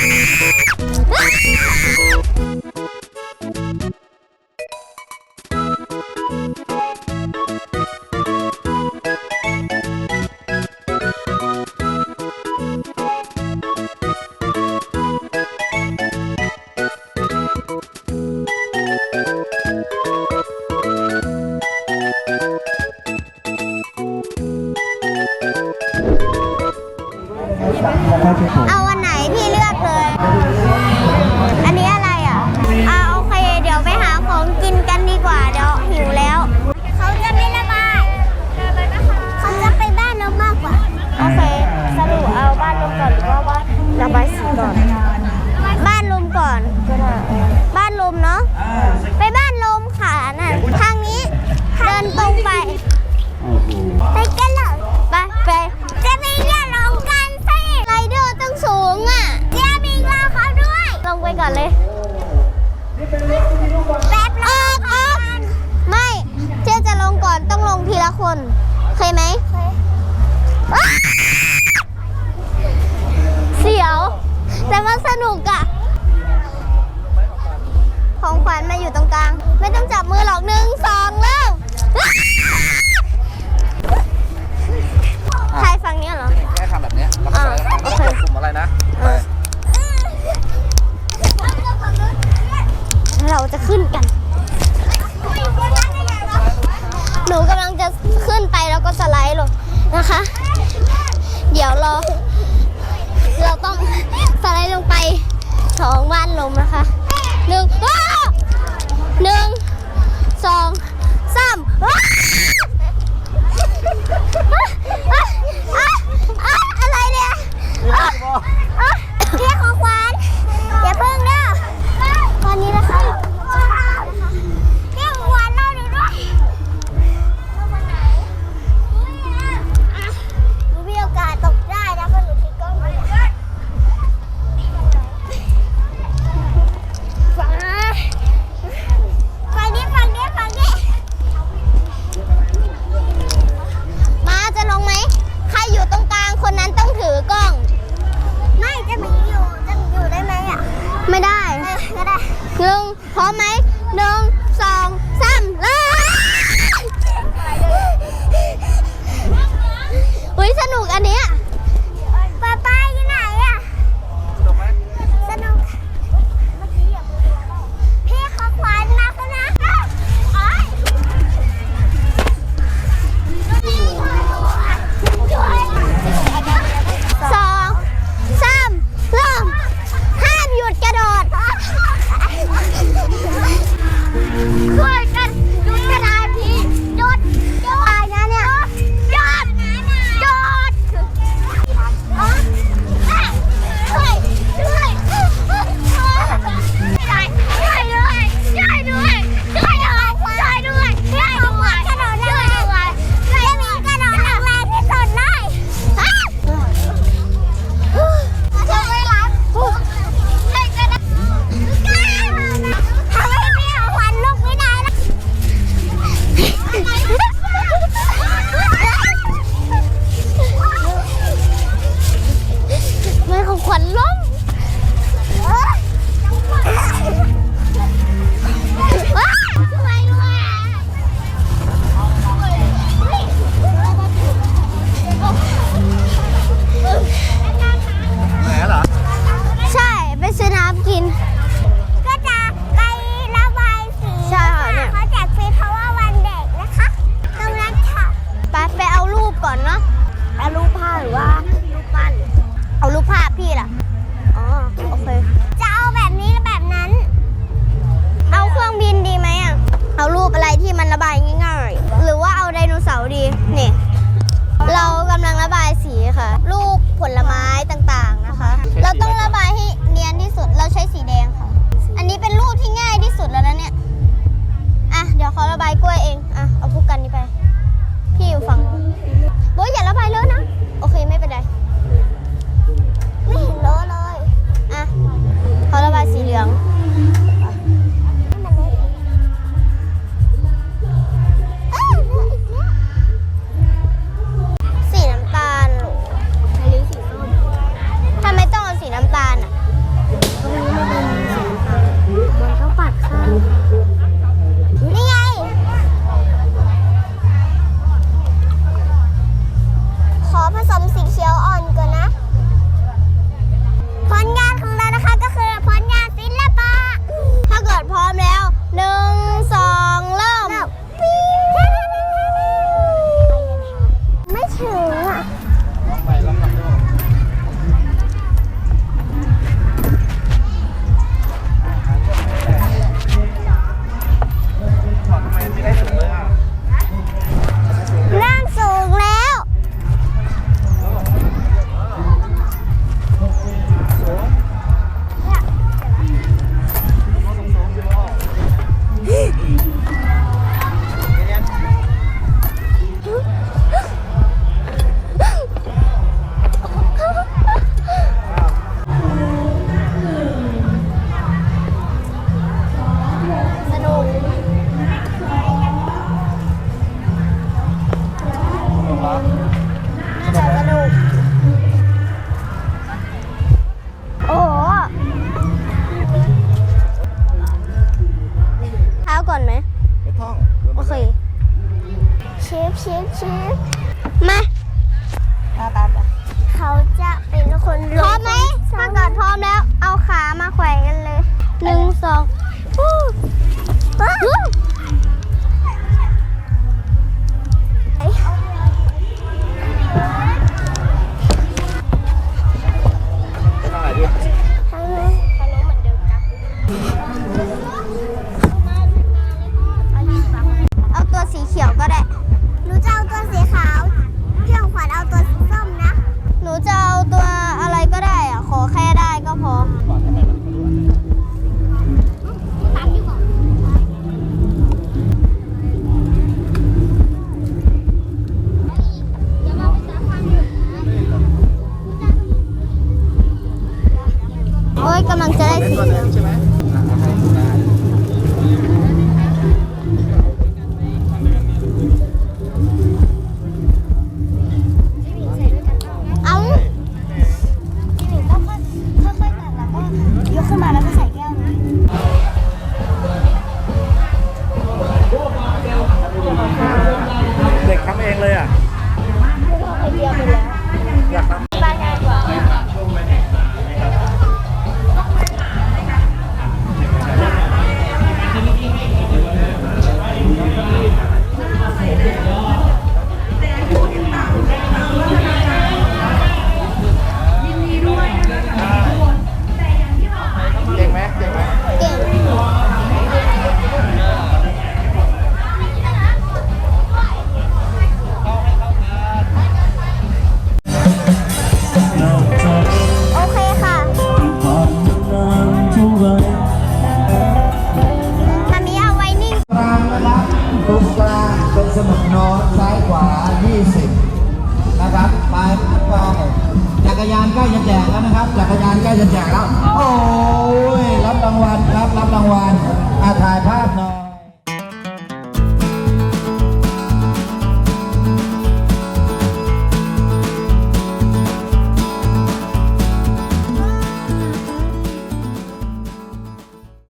Ah! นเคยไหมเสียว แต่ว่าสนุกอะของขวัญมาอยู่ตรงกลาง ไม่ต้องจับมือหรอกหนึ่งสองเล ระบายสีค่ะ รูปผลไม้ต่างๆนะคะ เราต้องระบายให้เนียนที่สุด เราใช้สีแดงค่ะ อันนี้เป็นรูปที่ง่ายที่สุดแล้วนะเนี่ย อะ เดี๋ยวเขาระบายกล้วยเอง อะ เอาพูกกันนี้ไป ก่อนไหมไม่ต้องโอเคเชฟเชฟเชฟมาตาตาเขาจะเป็นคนลงพร้อมไหมถ้าเกิดพร้อมแล้ว เอาขามาแขว่กันเลยหนึ่งสอง ใกล้จะแจกแล้วนะครับจักรยานใกล้จะแจกแล้ว โอ้ย